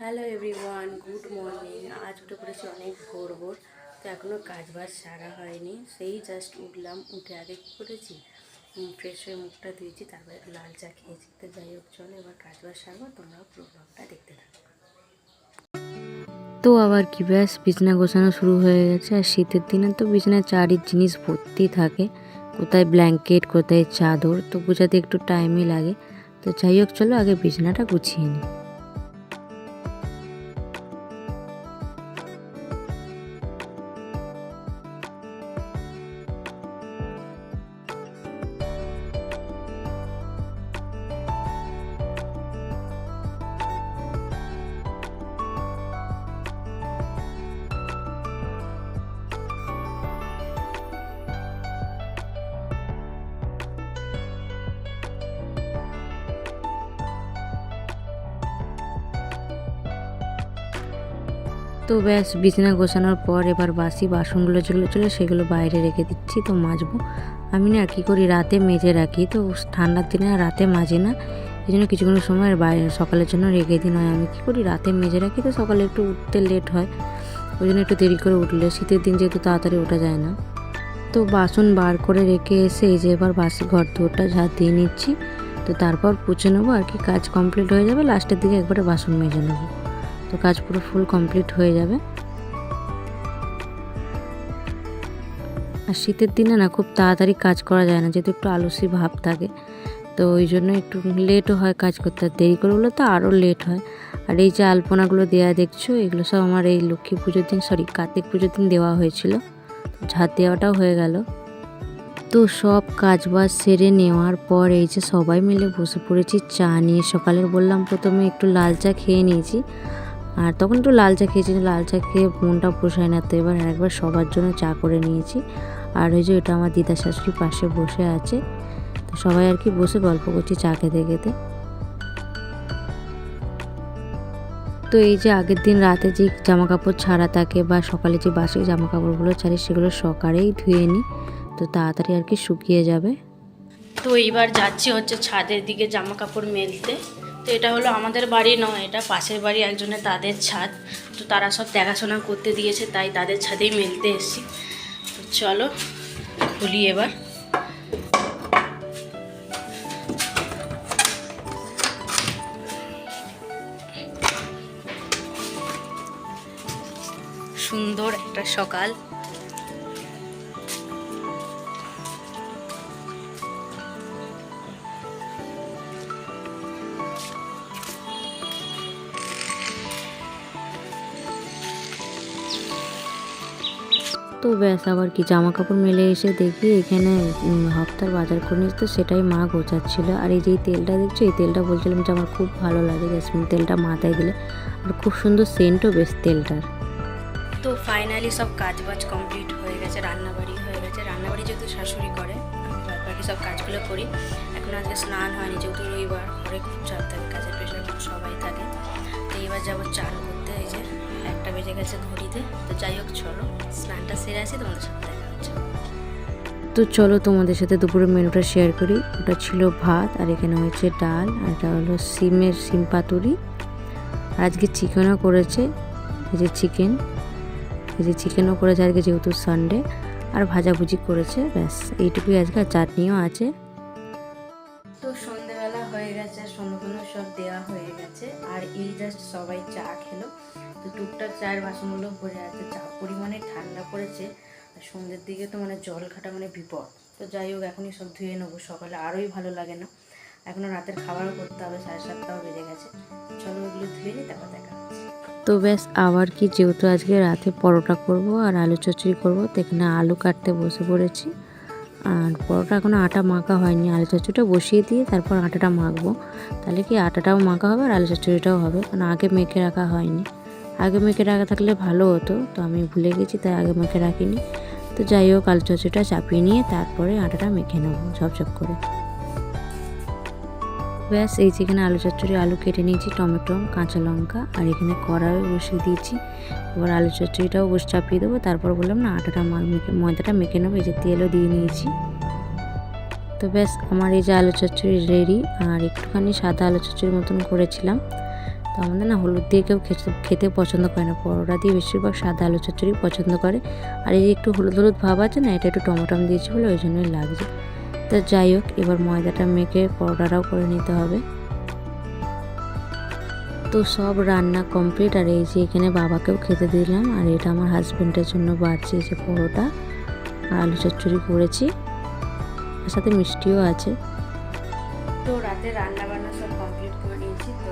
Hello everyone, good morning. আজ উঠে পড়েছি অনেক ভোর ভোর তো এখনও কাজ বাজ সারা হয়নি। সেই জাস্ট উঠলাম, উঠে আগে কী করেছি? ফ্রেশ হয়ে মুখটা ধুয়েছি, তারপরে লাল চা খেয়েছি। তো যাই হোক, চলো এবার কাজ বাজ সারবো, তোমরাও পুরো ব্লগটা দেখতে থাকো। তো আবার কি ব্যাস, বিছনা গোছানো শুরু হয়ে গেছে। আর শীতের দিনে তো বিছানায় চারির জিনিস ভর্তি থাকে। কোথায় ব্ল্যাঙ্কেট কোথায় চাদর, তো বোঝাতে একটু টাইমই লাগে। তো যাই হোক, চলো আগে বিছানাটা গুছিয়ে নিই। তো ব্যাস, বিছানা গোছানোর পর এবার বাসি বাসনগুলো যেগুলো ছিল সেগুলো বাইরে রেখে দিচ্ছি, তো মাজবো। আমি না কী করি, রাতে মেজে রাখি, তো ঠান্ডার দিনে রাতে মাজি না। এই জন্য কিছুক্ষণ সময় বাইরে সকালের জন্য রেখে দিই, নয় আমি কী করি, রাতে মেজে রাখি, তো সকালে একটু উঠতে লেট হয়। ওই জন্য একটু দেরি করে উঠলে, শীতের দিন যেহেতু তাড়াতাড়ি ওঠা যায় না। তো বাসন বার করে রেখে এসে এই যে এবার বাসি ঘর দুয়ারটা ঝাঁট দিয়ে নিচ্ছি, তো তারপর পুছে নেব আর কি, কাজ কমপ্লিট হয়ে যাবে লাস্টের দিকে একবারে বাসন মেজে নেব। তো কাজ পুরো ফুল কমপ্লিট হয়ে যাবে। আর শীতের দিনে না খুব তাড়াতাড়ি কাজ করা যায় না, যেহেতু একটু আলসি ভাব থাকে। তো ওই জন্য একটু লেটও হয় কাজ করতে দেরি করে হলে তো আরও লেট হয়। আর এই যে আলপনাগুলো দেওয়া দেখছ, এগুলো সব আমার এই লক্ষ্মী পুজোর দিন সরি কার্তিক পুজোর দিন দেওয়া হয়েছিল। ঝাঁট দেওয়াটাও হয়ে গেল। তো সব কাজ বাজ সেরে নেওয়ার পর এই যে সবাই মিলে বসে পড়েছি, চা নিয়ে সকালের বললাম প্রথমে একটু লাল চা খেয়ে নিয়েছি। আর তখন একটু লাল চা খেয়েছি, লাল চা খেয়ে মনটা পোষায় না, তো এবার একবার সবার জন্য চা করে নিয়েছি। আর ওই যে এটা আমার দিদা শাশুড়ি পাশে বসে আছে, তো সবাই আর কি বসে গল্প করছি চা খেতে খেতে। তো এই যে আগের দিন রাতে যে জামা কাপড় ছাড়া থাকে বা সকালে যে বাসি জামা কাপড়গুলো ছাড়ি সেগুলো সকালেই ধুয়ে নিই, তো তাড়াতাড়ি আর কি শুকিয়ে যাবে। তো এইবার যাচ্ছি হচ্ছে ছাদের দিকে জামা কাপড় মেলতে। তো এটা হলো আমাদের বাড়ি নয়, এটা পাশের বাড়ি একজনের তাদের ছাদ। তো তারা সব দেখাশোনা করতে দিয়েছে, তাই তাদের ছাদেই মেলতে এসেছি। তো চলো, খুলি এবার। সুন্দর একটা সকাল। তো ব্যাস, আবার কি জামা কাপড় মেলে এসে দেখি এখানে হপ্তার বাজার করে নিয়েছে তো সেটাই মা গোছাচ্ছিল। আর এই যে তেলটা দেখছ? এই তেলটা বলছিলাম যে আমার খুব ভালো লাগে জেসমিন তেলটা মাথায় দিলে। আর খুব সুন্দর সেন্টও বেশ তেলটার। তো ফাইনালি সব কাজ বাজ কমপ্লিট হয়ে গেছে রান্নাবাড়ি হয়ে গেছে। রান্নাবাড়ি যেহেতু শাশুড়ি করে বাকি সব কাজগুলো করি। এখন আজকে স্নান হয়নি, যেহেতু রবিবার ঘরে খুব চাপ থাকে কাজের প্রেশার সবাই থাকে। তো এবার যাব চান করতে, এই যে একটা বেজে গেছে ঘড়িতে। তো যাই হোক চলো স্নানটা সেরে আসি তোমাদের সাথে দেখা হচ্ছে। তো চলো তোমাদের সাথে দুপুরের মেনুটা শেয়ার করি। ওটা ছিল ভাত আর এখানে হয়েছে ডাল আর এটা হলো সিমের সিম পাতুরি। আর আজকে চিকেনও করেছে এই যে চিকেন এই যে চিকেনও করেছে আজকে যেহেতু সানডে আর ভাজাভুজি করেছে ব্যাস এইটুকুই আজকে আর চাটনিও আছে। তো হয়ে গেছে সম্পূর্ণ সব দেওয়া হয়ে গেছে। আর এই জাস্ট সবাই চা খেলো। তো টুকটাক চায়ের বাসনগুলো ভরে আছে। চা পরিমাণে ঠান্ডা পড়েছে। আর সন্ধ্যের দিকে তো মানে জল খাটা মানে বিপদ। তো যাই হোক, এখনই সব ধুয়ে নেব। সকালে আরোই ভালো লাগে না। এখনও রাতের খাবারও করতে হবে, সাড়ে সাতটাও বেজে গেছে। চলো ওগুলো ধুয়ে নিই, তারপর দেখা তো ব্যাস, আবার কি, যেহেতু আজকে রাতে পরোটা করব আর আলু চচ্চড়ি করব তো এখানে আলু কাটতে বসে পড়েছি। আর পরোটা এখনও আটা মাখা হয়নি, আলু চচ্চড়িটা বসিয়ে দিয়ে তারপর আটাটা মাখবো। তাহলে কি আটাটাও মাখা হবে আর আলু চচ্চড়িটাও হবে? কারণ আগে মেখে রাখা হয়নি। আগে মেখে রাখা থাকলে ভালো হতো, তো আমি ভুলে গেছি তাই আগে মেখে রাখিনি। তো যাই হোক, আলু চচ্চড়িটা চাপিয়ে নিয়ে তারপরে আটাটা মেখে নেব, ঝপঝপ করে। ব্যাস, এই যেখানে আলু চচ্চড়ি, আলু কেটে নিয়েছি, টমেটো, কাঁচা লঙ্কা, আর এখানে কড়াই বসিয়ে দিয়েছি। এবার আলু চচ্চড়িটাও বসে চাপিয়ে দেবো, তারপর বললাম না, আটাটা ময়দাটা মেখে নেব, এই যে তেলও দিয়ে নিয়েছি। তো ব্যাস, আমার এই যে আলু চচ্চড়ি রেডি আর একটুখানি সাদা আলু চচ্চড়ির মতন করেছিলাম। তো আমাদের না হলুদ দিয়ে কেউ খেতে খেতে পছন্দ করে না, পরোটা দিয়ে বেশিরভাগ সাদা আলু চচ্চড়ি পছন্দ করে। আর এই যে একটু হলুদ হলুদ ভাব আছে না, এটা একটু টমেটম দিয়েছি বলে ওই জন্যই লাগছে। তো যাই হোক, এবার ময়দাটা মেখে পরোটাটাও করে নিতে হবে। তো সব রান্না কমপ্লিট আর এই যে এখানে বাবাকেও খেতে দিলাম, আর এটা আমার হাজব্যান্ডের জন্য বাড়ছে যে পরোটা আর আলু চচ্চড়ি করেছি তার সাথে মিষ্টিও আছে। তো রাতে রান্না বান্না সব কমপ্লিট করে নিয়েছি, তো